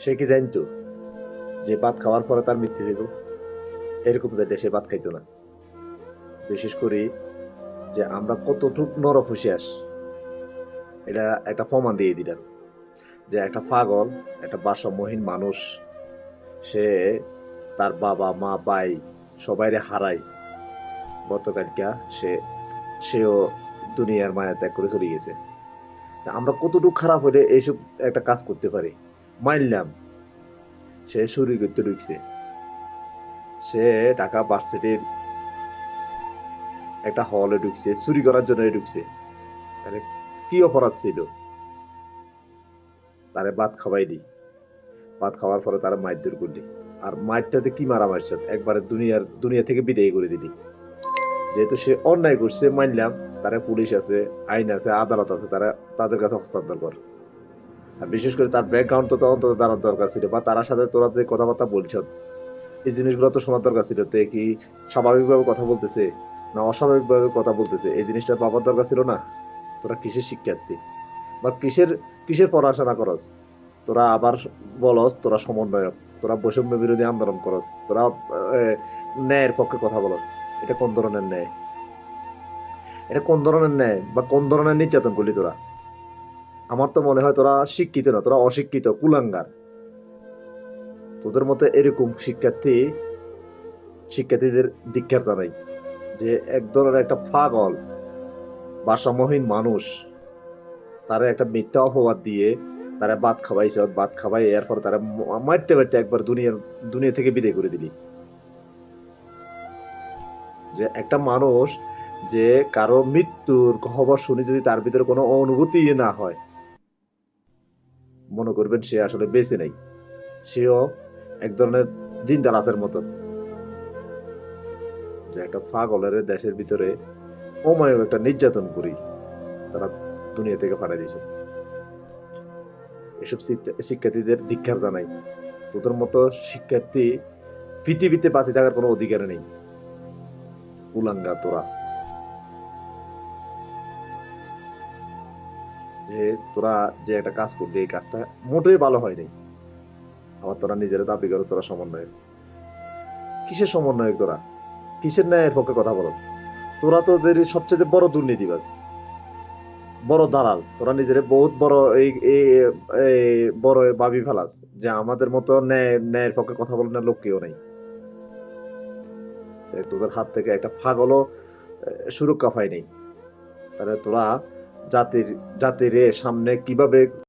সে কি জানতো যে ভাত খাওয়ার পরে তার মৃত্যু হইব? এরকম যাইতে সে ভাত খাইতো না। বিশেষ করে যে আমরা কতটুক নরফুসিয়াস এটা একটা প্রমাণ দিয়ে দিলাম। যে একটা পাগল, একটা বাসামহীন মানুষ, সে তার বাবা, মা, ভাই সবাইরে হারায়। গতকালকা সে, সেও দুনিয়ার মায়া ত্যাগ করে চলে গেছে। আমরা কতটুকু খারাপ হলে এইসব একটা কাজ করতে পারি? মানলাম সে চুরি করতে ঢুকছে। সে ঢাকা ভার্সিটির একটা হলে ঢুকছে, চুরি করার জন্য ঢুকছে। তাহলে কি অপরাধ ছিল? তারে ভাত খাওয়াইলি ভাত খাওয়ার পরে তারা মারধর করলি। আর মারটাতে কি মারা মারছে একবারে দুনিয়ার, দুনিয়া থেকে বিদায় করে দিলি। যেহেতু সে অন্যায় করছে মানলাম তারা পুলিশ আছে, আইন আছে, আদালত আছে, তারা তাদের কাছে হস্তান্তর কর। আর বিশেষ করে তার ব্যাকগ্রাউন্ড তো তদন্ত জানার দরকার ছিল বা তার সাথে তোরা যে কথাবার্তা বলছ, এই জিনিসগুলো তো শোনার দরকার ছিল। তে কি স্বাভাবিকভাবে কথা বলতেছে না অস্বাভাবিকভাবে কথা বলতেছে? এই জিনিসটা পাবার দরকার ছিল না। তোরা কিসের শিক্ষার্থী? বা কিসের কিসের পড়াশোনা করস? তোরা আবার বলস, তোরা সমন্বয়ক, তোরা বৈষম্য বিরোধী আন্দোলন করস, তোরা ন্যায়ের পক্ষে কথা বলস। এটা কোন ধরনের ন্যায়? এটা কোন ধরনের ন্যায় বা কোন ধরনের নির্যাতন করলি তোরা? আমার তো মনে হয় তোরা শিক্ষিত না, তোরা অশিক্ষিত, কুলাঙ্গার। তোদের মতো এরকম শিক্ষার্থী, শিক্ষার্থীদের দীক্ষার জানাই, যে এক ধরনের একটা পাগল ভারসাম্যহীন মানুষ, তারা একটা মিথ্যা অপবাদ দিয়ে তারা ভাত খাওয়াইছে ভাত খাওয়াই এরপর তারা মারতে মারতে একবার দুনিয়ার, দুনিয়া থেকে বিদায় করে দিলি। যে একটা মানুষ যে কারও মৃত্যুর খবর শুনে যদি তার ভিতরে কোনো অনুভূতি না হয় মনে করবেন সে আসলে বেঁচে নেই। সেও এক ধরনের জিন্দালাসের মতন যে একটা পাগলের দেশের ভিতরে অমায়ক একটা নির্যাতন করি, তারা দুনিয়া থেকে ফাটাই দিয়েছে। এসব শিক্ষা- শিক্ষার্থীদের ধিক্ষার জানাই। তোদের মতো শিক্ষার্থী পৃথিবীতে বাঁচে থাকার কোনো অধিকার নেই। উলাঙ্গা তোরা। যে তোরা যে একটা কাজ করলি এই কাজটা মোটেই ভালো হয়নি। আবার তোরা নিজের দাবি করো, তোরা সমন্বয়ক। কিসের সমন্বয়ক তোরা? কিসের ন্যায়ের পক্ষে কথা বলছ তোরা তো ওদের সবচেয়ে বড় দুর্নীতিবাজ, বড় দালাল। তোরা নিজের বহুত বড় এই বড় ভাবি ফেলাস, যে আমাদের মতো ন্যায়, ন্যায়ের পক্ষে কথা বলে না লোক কেউ নেই। তোদের হাত থেকে একটা ফাগলও সুরক্ষা পায়নি। তাহলে তোরা জাতির জাতির সামনে কীভাবে